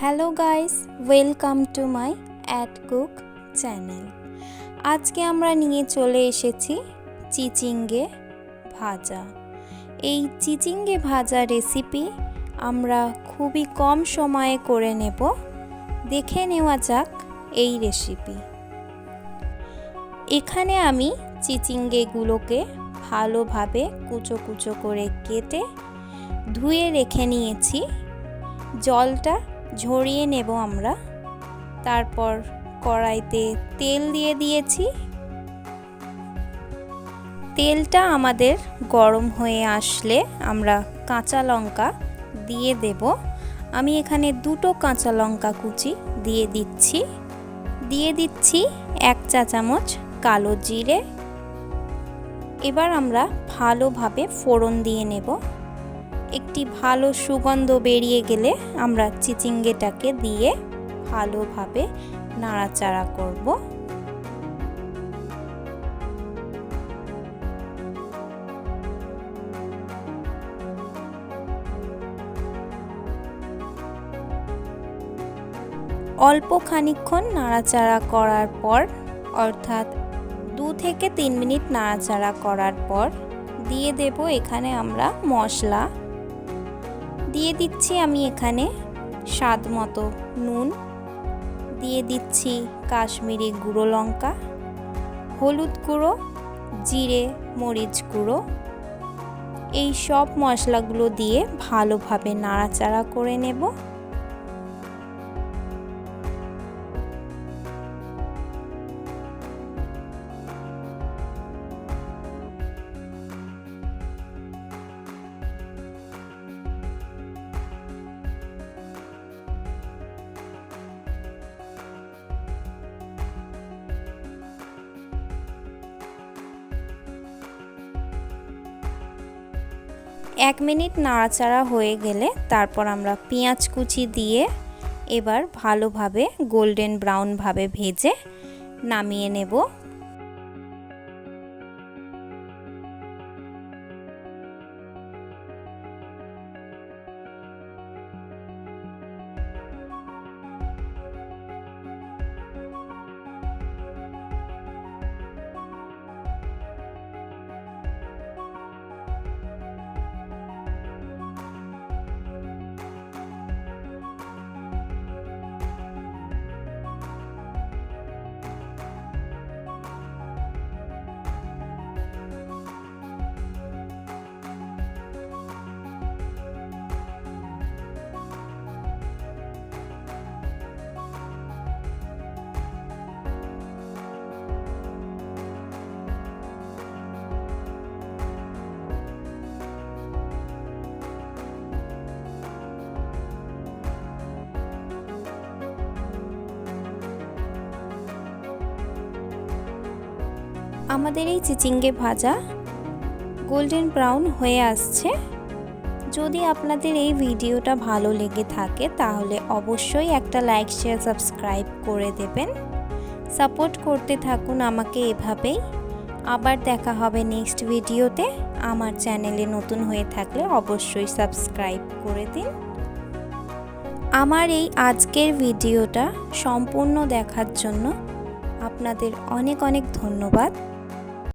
Hello guys welcome to my at cook channel আজকে আমরা নিয়ে চলে এসেছি চিচিঙ্গে ভাজা। এই চিচিঙ্গে ভাজা রেসিপি আমরা খুবই কম সময়ে করে নেব। দেখে নেওয়া যাক এই রেসিপি এখানে আমি চিচিঙ্গেগুলোকে ভালোভাবে কুচো কুচো করে কেটে ধুয়ে রেখে নিয়েছি। জলটা ঝরিয়ে নেব আমরা। তারপর কড়াইতে তেল দিয়ে দিয়েছি। তেলটা আমাদের গরম হয়ে আসলে আমরা কাঁচা লঙ্কা দিয়ে দেব। আমি এখানে দুটো কাঁচা লঙ্কা কুচি দিয়ে দিচ্ছি। দিয়ে দিচ্ছি এক চা চামচ কালো জিরে। এবার আমরা ভালোভাবে ফোড়ন দিয়ে নেব। একটি ভালো সুগন্ধ বেরিয়ে গেলে আমরা চিচিঙ্গেটাকে দিয়ে ভালোভাবে নাড়াচাড়া করব। অল্প খানিক্ষণ নাড়াচাড়া করার পর, অর্থাৎ দু থেকে তিন মিনিট নাড়াচাড়া করার পর, দিয়ে দেব এখানে আমরা মশলা। দিয়ে দিচ্ছি আমি এখানে স্বাদ মতো নুন। দিয়ে দিচ্ছি কাশ্মীরি গুঁড়ো লঙ্কা, হলুদ গুঁড়ো, জিরে, মরিচ গুঁড়ো। এই সব মশলাগুলো দিয়ে ভালোভাবে নাড়াচাড়া করে নেব। এক মিনিট নাড়াচাড়া হয়ে গেলে তারপর আমরা পেঁয়াজ কুচি দিয়ে এবার ভালোভাবে গোল্ডেন ব্রাউনভাবে ভেজে নামিয়ে নেব। আমাদের এই চিচিঙ্গে ভাজা গোল্ডেন ব্রাউন হয়ে আসছে। যদি আপনাদের এই ভিডিওটা ভালো লেগে থাকে, তাহলে অবশ্যই একটা লাইক, শেয়ার, সাবস্ক্রাইব করে দেবেন। সাপোর্ট করতে থাকুন আমাকে এভাবেই। আবার দেখা হবে নেক্সট ভিডিওতে। আমার চ্যানেলে নতুন হয়ে থাকলে অবশ্যই সাবস্ক্রাইব করে দিন। আমার এই আজকের ভিডিওটা সম্পূর্ণ দেখার জন্য আপনাদের অনেক অনেক ধন্যবাদ।